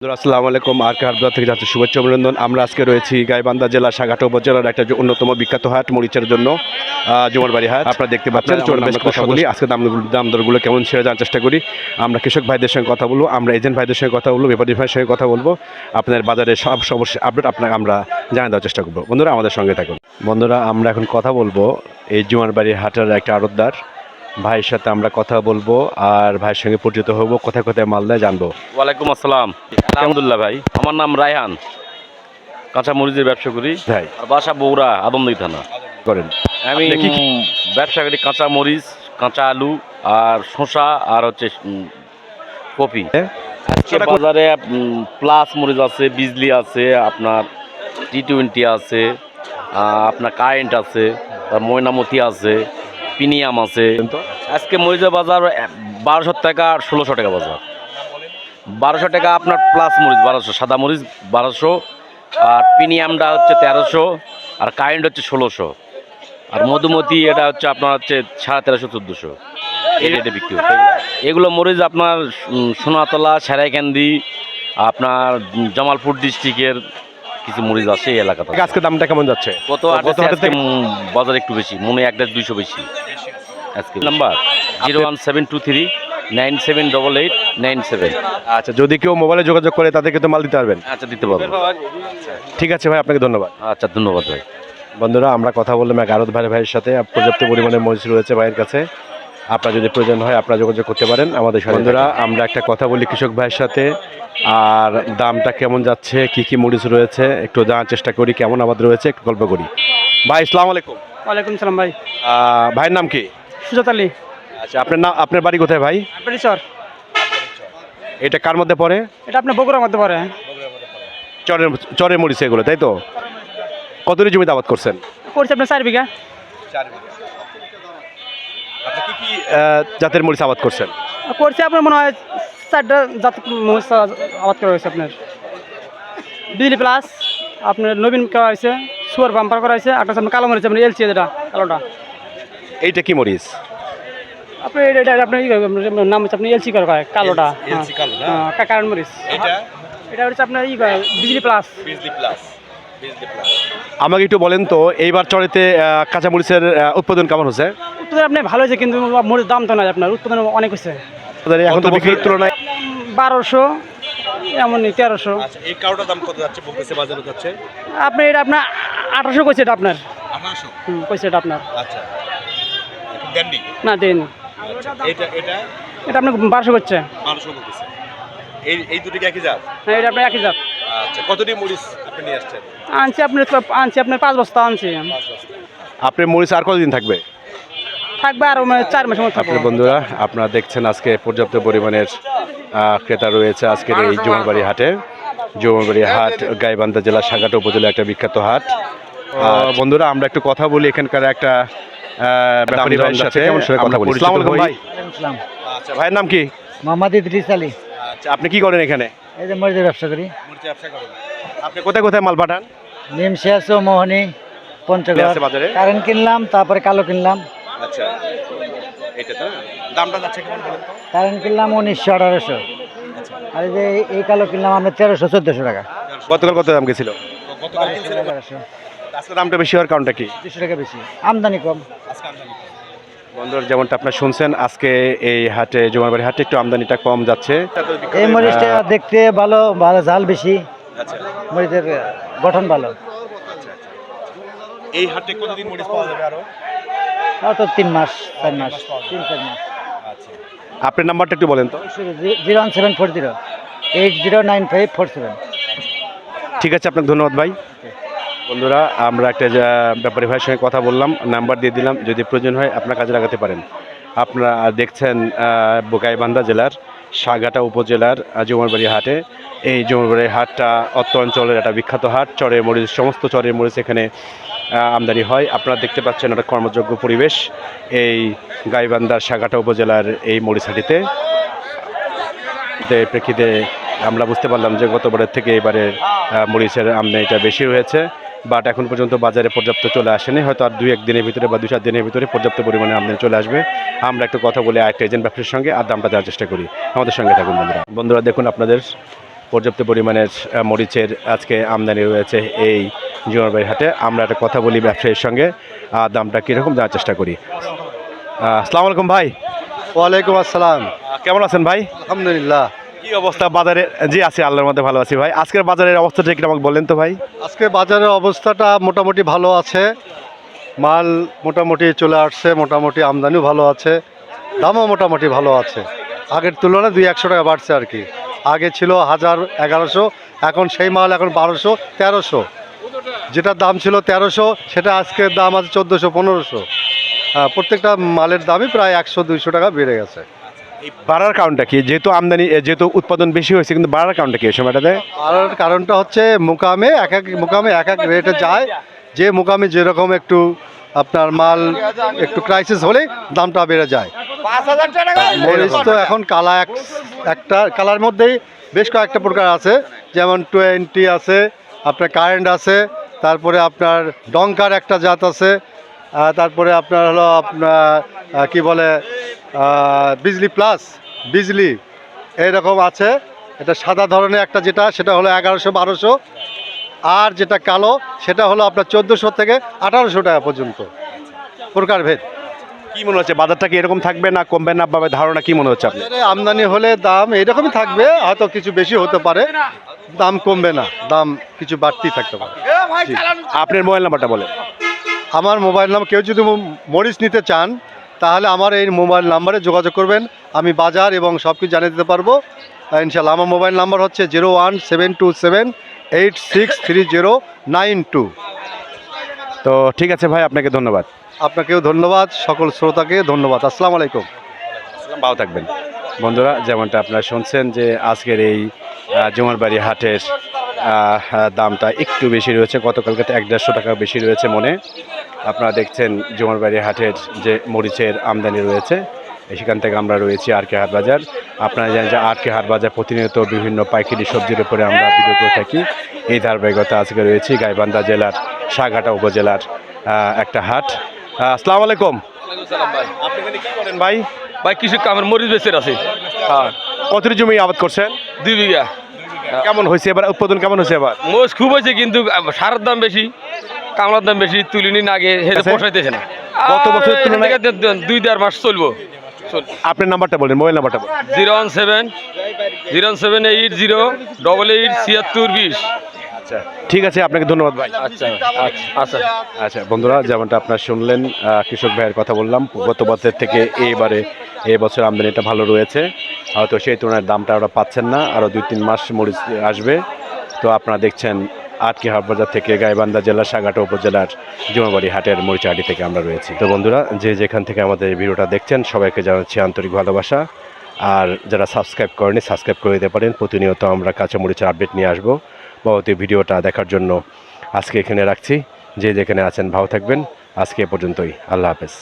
বন্ধুরা, আসসালামু আলাইকুম। আর কে থেকে যাচ্ছে শুভেচ্ছা অভিনন্দন। আমরা আজকে রয়েছি গাইবান্ধা জেলা সাগাটা উপজেলার একটা অন্যতম বিখ্যাত হাট মরিচের জন্য জুমারবাড়ি হাট। আপনারা দেখতে পাচ্ছেন চলুন কথা বলি। আজকে দাম দাম দরগুলো কেমন ছেড়ে জানার চেষ্টা করি। আমরা কৃষক ভাইদের সঙ্গে কথা বলব আমরা এজেন্ট ভাইদের সঙ্গে কথা বলব ব্যাপারী ভাইয়ের সঙ্গে কথা বলব। আপনার বাজারে সব সমস্যা আপডেট আপনাকে আমরা জানিয়ে দেওয়ার চেষ্টা করব। বন্ধুরা আমাদের সঙ্গে থাকুন। বন্ধুরা আমরা এখন কথা বলব এই জুমারবাড়ি হাটের একটা আড়তদার। ভাইয়ের সাথে আমরা কথা বলব আর ভাইয়ের সঙ্গে পরিচিত হব কোথায় কোথায় মালদায় জানব। ওয়ালাইকুম আসসালাম। আলহামদুলিল্লাহ ভাই আমার নাম রায়হান কাঁচা মরিচের ব্যবসা করি। ভাই। বাসা বগুড়া আদমদি থানা। করেন। আমি ব্যবসা করি কাঁচা মরিচ কাঁচা আলু আর শসা আর হচ্ছে কপি। আজকে বাজারে প্লাস মরিচ আছে বিজলি আছে আপনার টি টোয়েন্টি আছে আপনার কারেন্ট আছে ময়নামতি আছে পিনিয়াম আছে। আজকে মরিচের বাজার বারোশো টাকা আর ষোলোশো টাকা বাজার। বারোশো টাকা আপনার প্লাস মরিচ, বারোশো, সাদা মরিচ বারোশো, আর প্রিমিয়ামটা হচ্ছে তেরোশো, আর কারেন্ট হচ্ছে ষোলোশো। আর মধুমতি, এটা হচ্ছে আপনার হচ্ছে সাড়ে তেরোশো, চোদ্দোশো। এই রেটে বিক্রি হচ্ছে। এগুলো মরিচ আপনার সোনাতলা, সেরাইকান্দি, আপনার জামালপুর ডিস্ট্রিক্টের কিছু মরিচ আছে এই এলাকাতে। আজকে দামটা কেমন যাচ্ছে? গত আজকে হাটের বাজার একটু বেশি মনে হয় একটা দুইশো বেশি। আজকে number? Zero one seven two three nine seven double eight nine seven. আচ্ছা যদি কেউ মোবাইলে যোগাযোগ করে তাদেরকে তো মাল দিতে পারবেন। আচ্ছা দিতে পারব। ঠিক আছে ভাই আপনাকে ধন্যবাদ। আচ্ছা ধন্যবাদ ভাই। বন্ধুরা আমরা কথা বললাম এক আরত ভাই ভাইয়ের সাথে। পর্যাপ্ত পরিমাণে মরিচ রয়েছে ভাইয়ের কাছে। আপনার যদি প্রয়োজন হয় আপনারা যোগাযোগ করতে পারেন আমাদের সাথে। বন্ধুরা আমরা একটা কথা বলি কৃষক ভাইয়ের সাথে। আর দামটা কেমন যাচ্ছে কি কি মরিচ রয়েছে একটু জানার চেষ্টা করি কেমন আবাদ রয়েছে একটু গল্প করি। ভাই ইসলাম আলাইকুম। ওয়ালাইকুম সালাম ভাই। ভাইয়ের নাম কি? সুজাত আলী। আচ্ছা আপনার নাম আপনার বাড়ি কোথায় ভাই? এটা কার মধ্যে পড়ে? এটা আপনার বগুড়ার মধ্যে পড়ে। চরের চরের মরিচ এগুলো তাই তো? কতটি জমিতে আবাদ করছেন? করছে আপনার চার বিঘা। আপনি কি কি আহ, জাতের মরিচ আবাদ করছেন? করছে আপনার মনে হয় চারটা জাত মহিষ আবাদ করা হয়েছে আপনার। বিজলি প্লাস আপনার নবীন করা হয়েছে সুয়ার বাম্পার করা হয়েছে একটা আপনার কালো মরিচ আপনার এলসি যেটা কালোটা। এইটা কি মরিচ? আপনি এটা এটা আপনার ই আপনার নাম হচ্ছে আপনি এলসি করা হয় কালোটা। হ্যাঁ LC কালো না? কারণ মরিচ। এটা এটা হচ্ছে আপনার ই করে, বিজলি প্লাস বিজলি প্লাস আমাকে একটু বলেন তো এইবার চড়েতে আহ, কাঁচামরিচের আহ, উৎপাদন কেমন হচ্ছে? উৎপাদন আপনি ভালো হয়েছে কিন্তু মরিচ দাম তো নাই আপনার উৎপাদন অনেক হয়েছে। এখন তো বিক্রির তুলনায় বারোশো এমনই তেরোশো। আচ্ছা এই কাউটার দাম কত যাচ্ছে বলতেছে বাজারে যাচ্ছে? আপনি এটা আপনার আঠারোশো কইছে এটা আপনার। হুম কইছে এটা আপনার। আচ্ছা না দেন এটা এটা? এটা আপনার বারোশো করছে বারোশো বলতেছে এই এই দুটি একই জাত? হ্যাঁ এটা আপনার একই জাত। আচ্ছা কতটি মরিচ আপনি নিয়ে আসছেন? আনছি আপনার আনছি আপনার পাঁচ বস্তা আনছি। আপনার মরিচ আর কতদিন থাকবে? থাকবে আরও চার মাসের মধ্যে থাকবে। আপনার বন্ধুরা আপনারা দেখছেন আজকে পর্যাপ্ত পরিমাণের ক্রেতা রয়েছে আজকের এই জুমারবাড়ি হাটে। জুমারবাড়ি হাট গাইবান্ধা জেলা সাগাটা উপজেলা একটা বিখ্যাত হাট। বন্ধুরা আমরা একটু কথা বলি এখানকার একটা ব্যাপারী ভাইয়ের সাথে। কথা বলি। ভাই আচ্ছা ভাইয়ের নাম কি? মোহাম্মদ ইদ্রিস আলী। আচ্ছা আপনি কি করেন এখানে? এই যে মরিচের ব্যবসা করি। আপনি কোথায় কোথায় মাল পাঠান? নিম শেষ ও মোহনী পঞ্চগড়। কারেন্ট কিনলাম তারপরে কালো কিনলাম। আচ্ছা এটা তো দামটা যাচ্ছে কেমন বলেন কারেন্ট কিনলাম উনিশশো আঠারোশো। আর এই যে এই কালো কিনলাম আমরা তেরোশো চোদ্দোশো টাকা। গতকাল কত দাম গেছিল? তেরোশো। আজকে দামটা বেশি হওয়ার কারণটা কি? দুশো টাকা বেশি। আমদানি কম। বন্ধুর যেমনটা আপনার শুনছেন আজকে এই হাটে জমারবাড়ি হাটে একটু আমদানিটা কম যাচ্ছে। এই মরিচটা দেখতে ভালো ভালো ঝাল বেশি। আচ্ছা। মরিচের গঠন ভালো। এই হাটে কতদিন মরিচ পাওয়া যাবে আরও? তো তিন মাস চার মাস তিন চার মাস। আপনার নাম্বারটা একটু বলেন তো। Zero one seven four zero eight zero nine five four seven. ঠিক আছে আপনাকে ধন্যবাদ ভাই। বন্ধুরা আমরা একটা ব্যাপারী ভাইয়ের সঙ্গে কথা বললাম নাম্বার দিয়ে দিলাম যদি প্রয়োজন হয় আপনার কাজে লাগাতে পারেন। আপনারা দেখছেন বোকাইবান্ধা জেলার সাগাটা উপজেলার জুমারবাড়ি হাটে। এই জুমারবাড়ি হাটটা অত্র অঞ্চলের একটা বিখ্যাত হাট। চরের মরিচ, সমস্ত চরের মরিচ এখানে আমদানি হয়। আপনারা দেখতে পাচ্ছেন একটা কর্মযোগ্য পরিবেশ। এই গাইবান্ধার সাগাটা উপজেলার এই মরিচহাটিতে প্রেক্ষিতে আমরা বুঝতে পারলাম যে গতবারের থেকে এবারে মরিচের আমদানিটা বেশি হয়েছে। বাট এখন পর্যন্ত বাজারে পর্যাপ্ত চলে আসেনি। হয়তো আর দুই এক দিনের ভিতরে বা দু চার দিনের ভিতরে পর্যাপ্ত পরিমাণে আমদানি চলে আসবে। আমরা একটু কথা বলে আরেকটা এজেন্ট ব্যবসার সঙ্গে আর দামটা দেওয়ার চেষ্টা করি। আমাদের সঙ্গে থাকুন বন্ধুরা। বন্ধুরা দেখুন আপনাদের পর্যাপ্ত পরিমাণের মরিচের আজকে আমদানি রয়েছে এই জোয়ারবাড়ি হাটে। আমরা একটা কথা বলি ব্যবসায়ীর সঙ্গে আর দামটা কীরকম জানার চেষ্টা করি। আসসালামু আলাইকুম ভাই। ওয়ালাইকুম আসসালাম। কেমন আছেন ভাই? আলহামদুলিল্লাহ। কি অবস্থা বাজারে? জি, আছি, আল্লাহর মধ্যে ভালো আছি ভাই। আজকের বাজারের অবস্থাটা একটু আমাকে বললেন তো ভাই। আজকে বাজারের অবস্থাটা মোটামুটি ভালো আছে। মাল মোটামুটি চলে আসছে, মোটামুটি আমদানিও ভালো আছে। দামও মোটামুটি ভালো আছে। আগের তুলনায় দুই একশো টাকা বাড়ছে আর কি। আগে ছিল হাজার এগারোশো, এখন সেই মাল এখন বারোশো, তেরোশো। যেটা দাম ছিল তেরোশো, সেটা আজকের দাম আছে চোদ্দোশো, পনেরোশো। প্রত্যেকটা মালের দামই প্রায় একশো, দুইশো টাকা বেড়ে গেছে। এই বাড়ার কারণটা কি? যেহেতু আমদানি যেহেতু উৎপাদন বেশি হয়েছে, কিন্তু বাড়ার কারণটা কি এই সময়টাতে? বাড়ার কারণটা হচ্ছে মোকামে এক এক, মুকামে এক এক রেটে যায়। যে মোকামে যেরকম একটু আপনার মাল একটু ক্রাইসিস হলে দামটা বেড়ে যায়। মরিচ তো এখন কালা এক, একটা কালার মধ্যেই বেশ কয়েকটা প্রকার আছে। যেমন টোয়েন্টি আছে, আপনার কারেন্ট আছে, তারপরে আপনার ডঙ্কার একটা জাত আছে তারপরে আপনার হলো আপনার কি বলে বিজলি প্লাস বিজলি এইরকম আছে। এটা সাদা ধরনের একটা যেটা সেটা হলো এগারোশো বারোশো। আর যেটা কালো সেটা হলো আপনার চোদ্দোশো থেকে আঠারোশো টাকা পর্যন্ত। প্রকারভেদ কি মনে হচ্ছে বাজারটা কি এরকম থাকবে না কমবে না বা ধারণা কি মনে হচ্ছে আপনি বাজারে আমদানি হলে দাম এরকমই থাকবে হয়তো কিছু বেশি হতে পারে। দাম কমবে না দাম কিছু বাড়তি থাকতে পারে। আপনার মোবাইল নাম্বারটা বলেন। আমার মোবাইল নাম্বার কেউ যদি মরিচ নিতে চান তাহলে আমার এই মোবাইল নাম্বারে যোগাযোগ করবেন। আমি বাজার এবং সব কিছু জানিয়ে দিতে পারব। ইনশাল্লাহ আমার মোবাইল নাম্বার হচ্ছে zero one seven two seven eight six three zero nine two. তো ঠিক আছে ভাই আপনাকে ধন্যবাদ। আপনাকেও ধন্যবাদ সকল শ্রোতাকে ধন্যবাদ। আসসালামু আলাইকুম। ভালো থাকবেন। বন্ধুরা যেমনটা আপনারা শুনছেন যে আজকের এই আহ, জুমারবাড়ি হাটের দামটা একটু বেশি রয়েছে। গতকালকে তো এক দেড়শো টাকা বেশি রয়েছে মনে। আপনারা দেখছেন জুমারবাড়ি হাটের যে মরিচের আমদানি রয়েছে। সেখান থেকে আমরা রয়েছি আর কে হাট বাজার। আপনারা জানেন যে আর কে হাট বাজার প্রতিনিয়ত বিভিন্ন পাইকারি সবজির উপরে আমরা ভিডিও করে থাকি। এই ধারাবাহিকতা আজকে রয়েছি গাইবান্ধা জেলার সাঘাটা উপজেলার একটা হাট। আসসালামু আলাইকুম। ভাই? ভাই? কিছু কামের মরিচ বেচের আছে হ্যাঁ কতটি জমি আবাদ করছেন? দুই বিঘা। কেমন হয়েছে এবার? উৎপাদন কেমন হয়েছে এবার? মোষ খুব হয়েছে কিন্তু সারের দাম বেশি কামলার দাম বেশি তুলিনি না আগে হেঁটে পোষাইতেছে না। গত বছরের তুলনায়- দুই দেড় মাস চলবো। আপনার নাম্বারটা বলেন মোবাইল নাম্বারটা বলেন। Zero one seven zero one seven eight zero double eight ছিয়াত্তর বিশ। আচ্ছা ঠিক আছে আপনাকে ধন্যবাদ ভাই। আচ্ছা আচ্ছা আচ্ছা। আচ্ছা বন্ধুরা যেমনটা আপনার শুনলেন কৃষক ভাইয়ের কথা বললাম গত বছর থেকে এবারে এই বছর আমদানিটা ভালো রয়েছে। হয়তো সেই তুলনায় দামটা ওরা পাচ্ছেন না আরও দুই তিন মাস মরিচ আসবে। তো আপনারা দেখছেন আটকি হাট বাজার থেকে গাইবান্ধা জেলার সাগাটা উপজেলার জমাবাড়ি হাটের মরিচাহাটি থেকে আমরা রয়েছি। তো বন্ধুরা, যে যেখান থেকে আমাদের ভিডিওটা দেখছেন, সবাইকে জানাচ্ছি আন্তরিক ভালোবাসা। আর যারা সাবস্ক্রাইব করেনি সাবস্ক্রাইব করে দিতে পারেন। প্রতিনিয়ত আমরা কাঁচা মরিচের আপডেট নিয়ে আসব। পরবর্তী ভিডিওটা দেখার জন্য আজকে এখানে রাখছি। যে যেখানে আছেন, ভালো থাকবেন। আজকে এ পর্যন্তই। আল্লাহ হাফেজ।